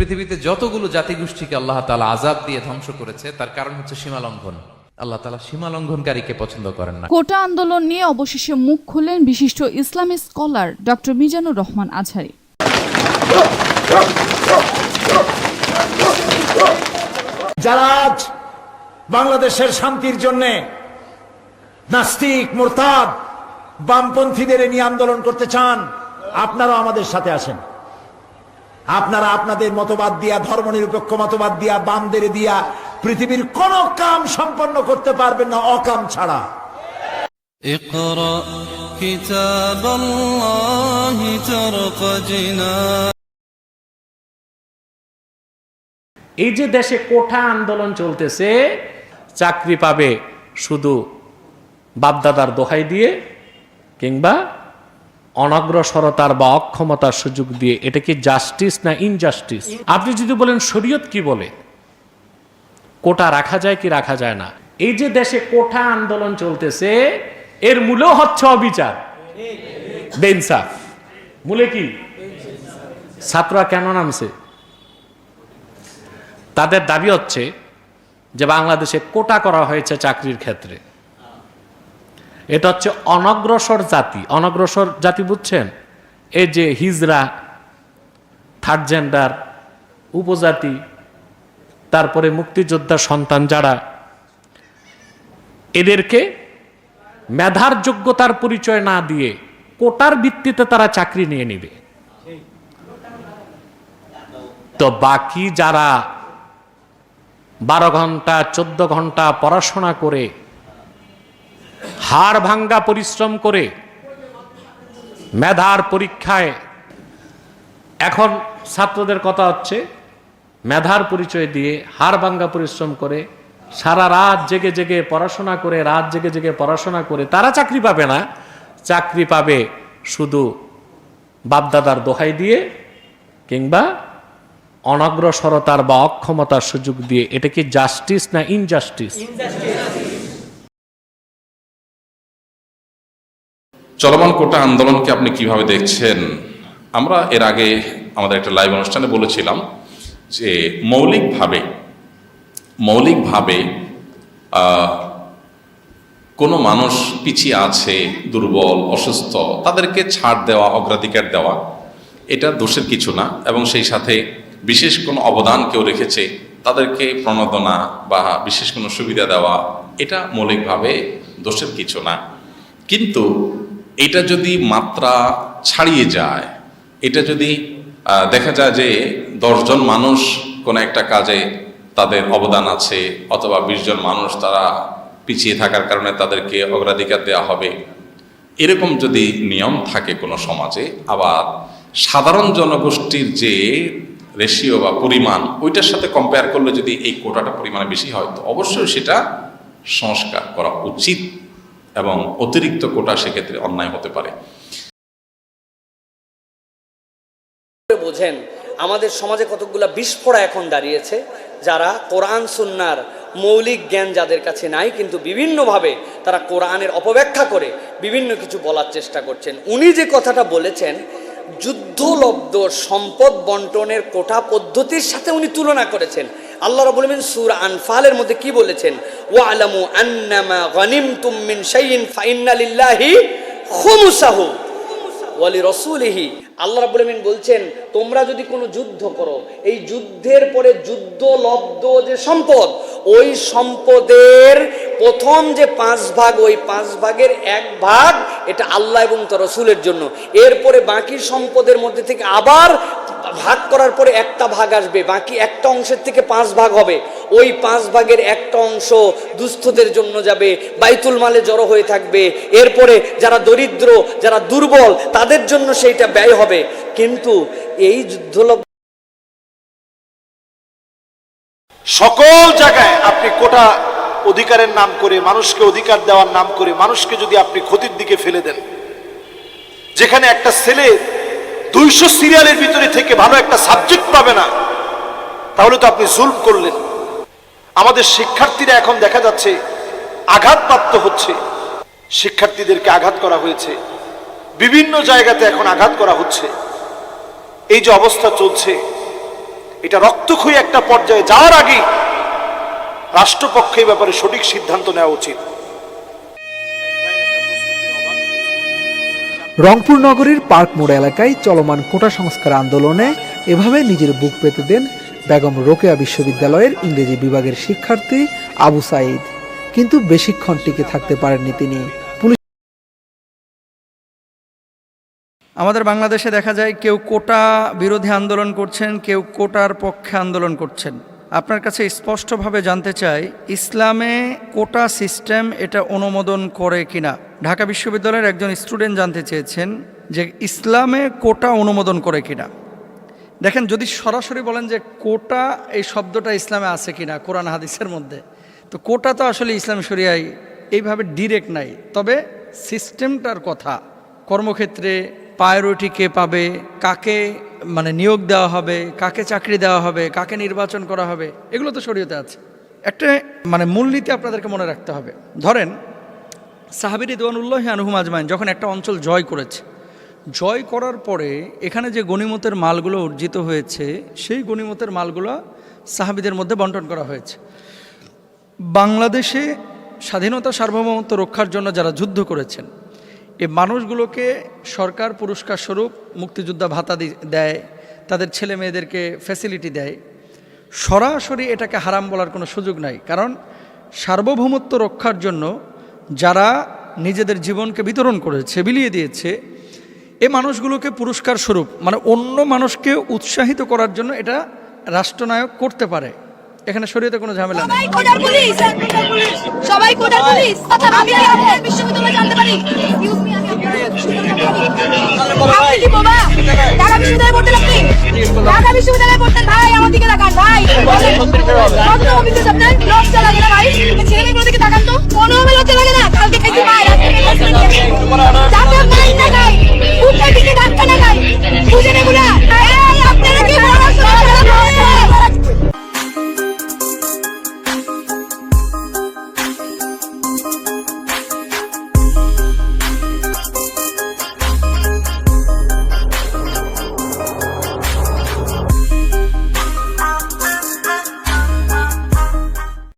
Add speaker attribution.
Speaker 1: পৃথিবীতে যতগুলো জাতিগোষ্ঠীকে আল্লাহ তালা আজাব দিয়ে ধ্বংস করেছে তার কারণ হচ্ছে সীমা লঙ্ঘন আল্লাহ তালা সীমা লঙ্ঘনকারীকে পছন্দ করেন না।
Speaker 2: কোটা আন্দোলন নিয়ে অবশেষে মুখ খুললেন বিশিষ্ট ইসলামী স্কলার ডক্টর মিজানুর রহমান আজহারি।
Speaker 3: যারা আজ বাংলাদেশের শান্তির জন্য নাস্তিক মোরতাদ বামপন্থীদের নিয়ে আন্দোলন করতে চান আপনারাও আমাদের সাথে আসেন। আপনারা আপনাদের মতবাদ দিয়া ধর্ম নিরপেক্ষ মতবাদ দিয়া বামদের দিয়া পৃথিবীর কোন কাম সম্পন্ন করতে পারবেন না অকাম ছাড়া।
Speaker 4: এই যে দেশে কোঠা আন্দোলন চলতেছে চাকরি পাবে শুধু বাপদাদার দোহাই দিয়ে কিংবা অনগ্রসরতার বা অক্ষমতার সুযোগ দিয়ে, এটা কি জাস্টিস না ইনজাস্টিস আপনি যদি বলেন শরীয়ত কি বলে? কোটা রাখা যায় কি রাখা যায় না? এই যে দেশে কোঠা আন্দোলন চলতেছে, এর মূলেও হচ্ছে অবিচার। বেইনসাফ মূলে কি? ছাত্ররা কেন নামছে? তাদের দাবি হচ্ছে যে বাংলাদেশে কোটা করা হয়েছে চাকরির ক্ষেত্রে। এটা হচ্ছে অনগ্রসর জাতি। অনগ্রসর জাতি বুঝছেন? এই যে হিজরা থার্ড জেন্ডার উপজাতি, তারপরে মুক্তিযোদ্ধার সন্তান যারা, এদেরকে মেধার যোগ্যতার পরিচয় না দিয়ে কোটার ভিত্তিতে তারা চাকরি নিয়ে নেবে। তো বাকি যারা বারো ঘণ্টা, চোদ্দ ঘণ্টা পড়াশোনা করে হাড় ভাঙ্গা পরিশ্রম করে মেধার পরীক্ষায় এখন ছাত্রদের কথা হচ্ছে, মেধার পরিচয় দিয়ে হাড় ভাঙ্গা পরিশ্রম করে সারা রাত জেগে জেগে পড়াশোনা করে, রাত জেগে জেগে পড়াশোনা করে, তারা চাকরি পাবে না। চাকরি পাবে শুধু বাপদাদার দোহাই দিয়ে কিংবা অনগ্রসরতার বা অক্ষমতার সুযোগ দিয়ে। এটা কি জাস্টিস না ইনজাস্টিস
Speaker 5: চলমান কোটা আন্দোলনকে আপনি কীভাবে দেখছেন? আমরা এর আগে আমাদের একটা লাইভ অনুষ্ঠানে বলেছিলাম যে মৌলিকভাবে মৌলিকভাবে কোনো মানুষ পিছিয়ে আছে, দুর্বল, অসুস্থ, তাদেরকে ছাড় দেওয়া, অগ্রাধিকার দেওয়া, এটা দোষের কিছু না এবং সেই সাথে বিশেষ কোনো অবদান কেউ রেখেছে, তাদেরকে প্রণোদনা বা বিশেষ কোনো সুবিধা দেওয়া, এটা মৌলিকভাবে দোষের কিছু না। কিন্তু এটা যদি মাত্রা ছাড়িয়ে যায়, এটা যদি দেখা যায় যে দশজন মানুষ কোনো একটা কাজে তাদের অবদান আছে অথবা বিশ জন মানুষ তারা পিছিয়ে থাকার কারণে তাদেরকে অগ্রাধিকার দেওয়া হবে, এরকম যদি নিয়ম থাকে কোনো সমাজে, আবার সাধারণ জনগোষ্ঠীর যে রেশিও বা পরিমাণ, ওইটার সাথে কম্পেয়ার করলে যদি এই কোটাটা পরিমাণে বেশি হয়, তো অবশ্যই সেটা সংস্কার করা উচিত। এবং অতিরিক্ত কোটা সেক্ষেত্রে অন্যায় হতে পারে।
Speaker 6: বোঝেন, আমাদের সমাজে কতগুলা বিস্ফোরা এখন দাঁড়িয়েছে, যারা কোরআন, সুন্নার মৌলিক জ্ঞান যাদের কাছে নাই, কিন্তু বিভিন্নভাবে তারা কোরআনের অপব্যাখ্যা করে বিভিন্ন কিছু বলার চেষ্টা করছেন। উনি যে কথাটা বলেছেন, যুদ্ধলব্ধ সম্পদ বন্টনের কোটা পদ্ধতির সাথে উনি তুলনা করেছেন। আল্লাহ রাব্বুল আলমিন সুর আনফালের মধ্যে কি বলেছেন? ও আলামু আন্নামা গনিম তুমিন শাইন ফাইন্না লিল্লাহি খুমুসাহু ওয়ালি রসুলিহি আল্লাহ রাব্বুল আমিন বলছেন, তোমরা যদি কোনো যুদ্ধ করো, এই যুদ্ধের পরে যুদ্ধ, লব্ধ যে সম্পদ, ওই সম্পদের প্রথম যে পাঁচ ভাগ, ওই পাঁচ ভাগের এক ভাগ এটা আল্লাহ এবং তার রসুলের জন্য। এরপরে বাকি সম্পদের মধ্যে থেকে আবার ভাগ করার পরে একটা ভাগ আসবে। বাকি একটা অংশের থেকে পাঁচ ভাগ হবে। ওই পাঁচ ভাগের একটা অংশ দুস্থদের জন্য যাবে, বাইতুল মালে জড়ো হয়ে থাকবে। এরপরে যারা দরিদ্র, যারা দুর্বল, তাদের জন্য সেইটা ব্যয় হবে। কিন্তু এই যুদ্ধলব্ধ
Speaker 7: সকল জায়গায় আপনি কোটা অধিকারের নাম করে, মানুষকে অধিকার দেওয়ার নাম করে, মানুষকে যদি আপনি ক্ষতির দিকে ফেলে দেন। যেখানে একটা ছেলে দুইশো সিরিয়ালের ভিতরে থেকে ভালো একটা সাবজেক্ট পাবে না, তাহলে তো আপনি জুলম করলেন। আমাদের শিক্ষার্থীরা এখন দেখা যাচ্ছে আঘাতপ্রাপ্ত হচ্ছে। শিক্ষার্থীদেরকে আঘাত করা হয়েছে। বিভিন্ন জায়গাতে এখন আঘাত করা হচ্ছে। এই যে অবস্থা চলছে, এটা রক্তক্ষয়ী একটা পর্যায়ে যাওয়ার আগে রাষ্ট্রপক্ষে এই ব্যাপারে সঠিক সিদ্ধান্ত নেওয়া উচিত।
Speaker 8: রংপুর নগরীর পার্ক মোড় এলাকায় চলমান কোটা সংস্কার আন্দোলনে এভাবে নিজের বুক পেতে দেন বেগম রোকেয়া বিশ্ববিদ্যালয়ের ইংরেজি বিভাগের শিক্ষার্থী আবু সাইদ কিন্তু বেশিক্ষণ টিকে থাকতে পারেননি তিনি। পুলিশ
Speaker 9: আমাদের বাংলাদেশে দেখা যায় কেউ কোটা বিরোধী আন্দোলন করছেন কেউ কোটার পক্ষে আন্দোলন করছেন। আপনার কাছে স্পষ্টভাবে জানতে চাই, ইসলামে কোটা সিস্টেম এটা অনুমোদন করে কিনা? ঢাকা বিশ্ববিদ্যালয়ের একজন স্টুডেন্ট জানতে চেয়েছেন যে ইসলামে কোটা অনুমোদন করে কিনা। দেখেন, যদি সরাসরি বলেন যে কোটা এই শব্দটা ইসলামে আছে কিনা, কোরআন হাদিসের মধ্যে, তো কোটা তো আসলে ইসলাম শরিয়ায় এইভাবে ডিরেক্ট নাই। তবে সিস্টেমটার কথা, কর্মক্ষেত্রে প্রায়োরিটি কে পাবে, কাকে মানে নিয়োগ দেওয়া হবে, কাকে চাকরি দেওয়া হবে, কাকে নির্বাচন করা হবে, এগুলো তো শরীয়তে আছে। একটা মানে মূলনীতি আপনাদেরকে মনে রাখতে হবে। ধরেন, সাহাবির ইদওয়ানুল্লাহ আনহুম আজমাইন যখন একটা অঞ্চল জয় করেছে, জয় করার পরে এখানে যে গণিমতের মালগুলো অর্জিত হয়েছে, সেই গণিমতের মালগুলো সাহাবিদের মধ্যে বন্টন করা হয়েছে। বাংলাদেশে স্বাধীনতা সার্বভৌমত্ব রক্ষার জন্য যারা যুদ্ধ করেছেন এই মানুষগুলোকে সরকার পুরস্কার স্বরূপ মুক্তিযোদ্ধা ভাতা দেয়, তাদের ছেলে মেয়েদেরকে ফ্যাসিলিটি দেয়। সরাসরি এটাকে হারাম বলার কোনো সুযোগ নাই, কারণ সার্বভৌমত্ব রক্ষার জন্য যারা নিজেদের জীবনকে বিতরণ করেছে, বিলিয়ে দিয়েছে, এ মানুষগুলোকে পুরস্কার স্বরূপ মানে অন্য মানুষকে উৎসাহিত করার জন্য এটা রাষ্ট্রনায়ক করতে পারে। এখানে শরীয়তে কোনো ঝামেলা নেই।
Speaker 10: সবাই কোটার পুলিশ? আচ্ছা, আমি জানতে পারি? ঢাকা বিশ্ববিদ্যালয়ে পড়তেন ভাই, আমার দিকে তাকান, ভাই। দিকে তাকান তো।